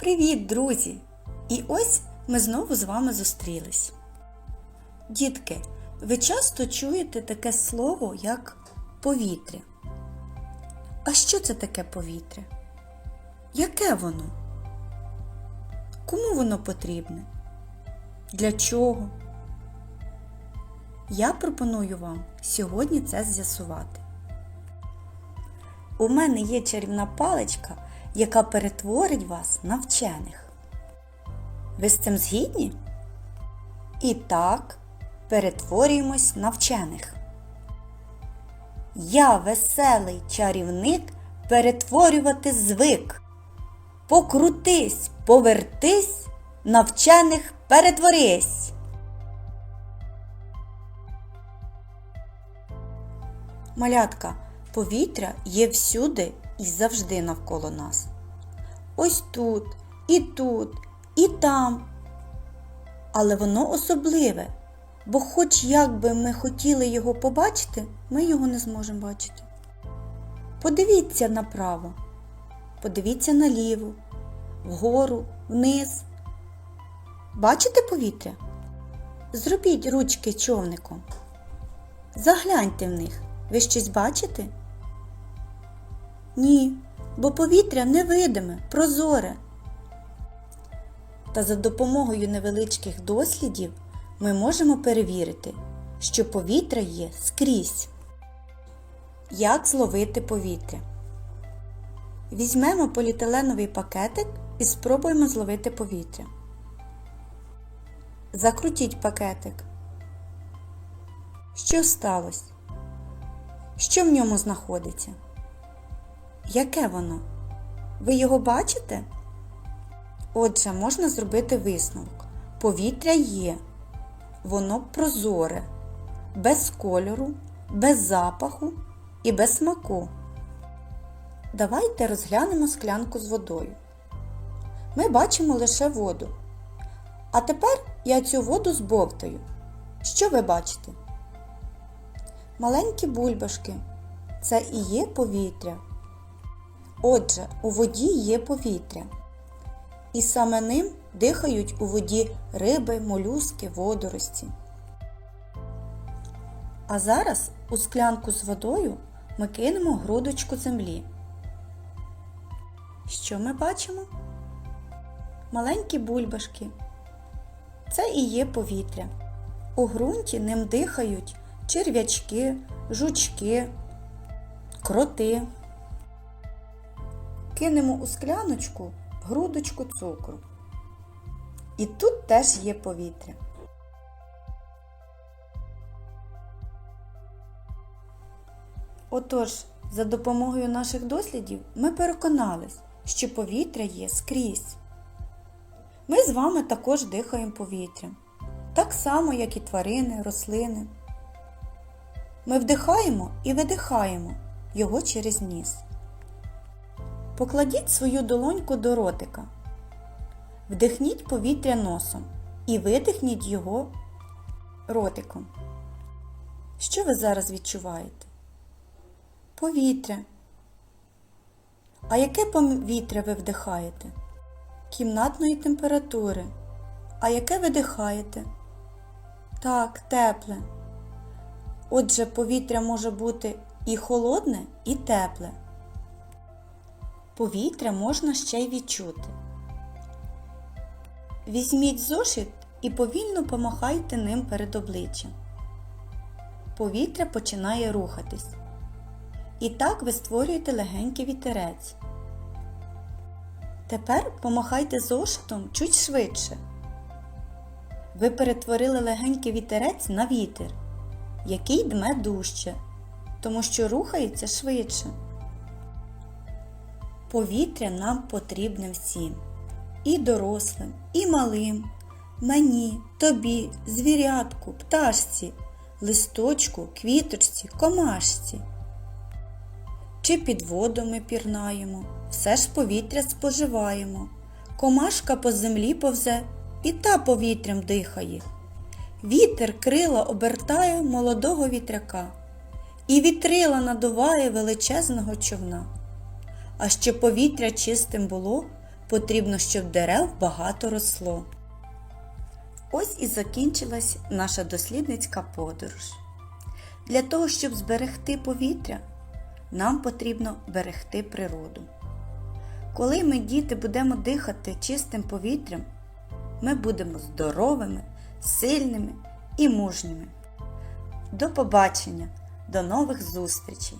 Привіт, друзі! І ось ми знову з вами зустрілись. Дітки, ви часто чуєте таке слово, як повітря. А що це таке повітря? Яке воно? Кому воно потрібне? Для чого? Я пропоную вам сьогодні це з'ясувати. У мене є чарівна паличка, яка перетворить вас на вчених. Ви з цим згідні? І так, перетворюємось на вчених. Я веселий чарівник перетворювати звик. Покрутись, повертись, на вчених перетворись. Малятка, повітря є всюди і завжди навколо нас. Ось тут, і тут, і там. Але воно особливе, бо хоч як би ми хотіли його побачити, ми його не зможемо бачити. Подивіться направо, подивіться наліво, вгору, вниз. Бачите повітря? Зробіть ручки човником. Загляньте в них. Ви щось бачите? Ні, бо повітря невидиме, прозоре. Та за допомогою невеличких дослідів ми можемо перевірити, що повітря є скрізь. Як зловити повітря? Візьмемо поліетиленовий пакетик і спробуємо зловити повітря. Закрутіть пакетик. Що сталося? Що в ньому знаходиться? Яке воно? Ви його бачите? Отже, можна зробити висновок. Повітря є. Воно прозоре, без кольору, без запаху і без смаку. Давайте розглянемо склянку з водою. Ми бачимо лише воду. А тепер я цю воду збовтаю. Що ви бачите? Маленькі бульбашки. Це і є повітря. Отже, у воді є повітря. І саме ним дихають у воді риби, молюски, водорості. А зараз у склянку з водою ми кинемо грудочку землі. Що ми бачимо? Маленькі бульбашки. Це і є повітря. У ґрунті ним дихають черв'ячки, жучки, кроти. Кинемо у скляночку грудочку цукру. І тут теж є повітря. Отож, за допомогою наших дослідів ми переконались, що повітря є скрізь. Ми з вами також дихаємо повітрям, так само, як і тварини, рослини. Ми вдихаємо і видихаємо його через ніс. Покладіть свою долоньку до ротика. Вдихніть повітря носом і видихніть його ротиком. Що ви зараз відчуваєте? Повітря. А яке повітря ви вдихаєте? Кімнатної температури. А яке ви дихаєте? Так, тепле. Отже, повітря може бути і холодне, і тепле. Повітря можна ще й відчути. Візьміть зошит і повільно помахайте ним перед обличчям. Повітря починає рухатись. І так ви створюєте легенький вітерець. Тепер помахайте зошитом чуть швидше. Ви перетворили легенький вітерець на вітер, який дме дужче, тому що рухається швидше. Повітря нам потрібне всім. І дорослим, і малим, мені, тобі, звірятку, пташці, листочку, квіточці, комашці. Чи під воду ми пірнаємо, все ж повітря споживаємо. Комашка по землі повзе і та повітрям дихає. Вітер крила обертає молодого вітряка, і вітрила надуває величезного човна. А щоб повітря чистим було, потрібно, щоб дерев багато росло. Ось і закінчилась наша дослідницька подорож. Для того, щоб зберегти повітря, нам потрібно берегти природу. Коли ми, діти, будемо дихати чистим повітрям, ми будемо здоровими, сильними і мужніми. До побачення, до нових зустрічей!